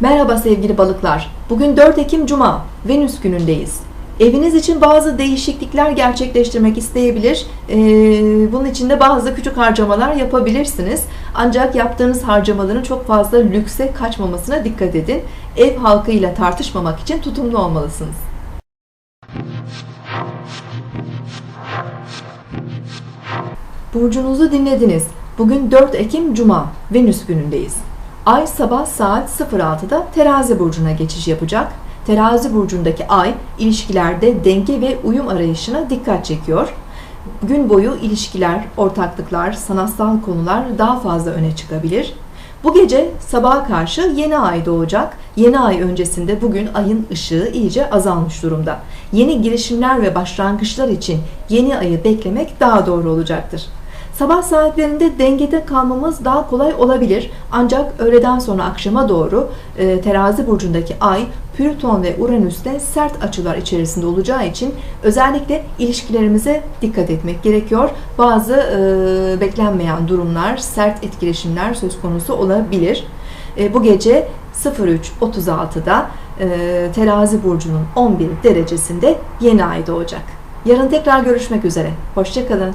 Merhaba sevgili balıklar. Bugün 4 Ekim Cuma, Venüs günündeyiz. Eviniz için bazı değişiklikler gerçekleştirmek isteyebilir. Ee, bunun için de bazı küçük harcamalar yapabilirsiniz. Ancak yaptığınız harcamaların çok fazla lükse kaçmamasına dikkat edin. Ev halkıyla tartışmamak için tutumlu olmalısınız. Burcunuzu dinlediniz. Bugün 4 Ekim Cuma, Venüs günündeyiz. Ay sabah saat 06'da Terazi burcuna geçiş yapacak. Terazi burcundaki ay ilişkilerde denge ve uyum arayışına dikkat çekiyor. Gün boyu ilişkiler, ortaklıklar, sanatsal konular daha fazla öne çıkabilir. Bu gece sabaha karşı yeni ay doğacak. Yeni ay öncesinde bugün ayın ışığı iyice azalmış durumda. Yeni girişimler ve başlangıçlar için yeni ayı beklemek daha doğru olacaktır. Sabah saatlerinde dengede kalmamız daha kolay olabilir. Ancak öğleden sonra akşama doğru e, terazi burcundaki ay Plüton ve Uranüs'te sert açılar içerisinde olacağı için özellikle ilişkilerimize dikkat etmek gerekiyor. Bazı e, beklenmeyen durumlar, sert etkileşimler söz konusu olabilir. E, bu gece 03.36'da e, terazi burcunun 11 derecesinde yeni ay doğacak. Yarın tekrar görüşmek üzere. Hoşçakalın.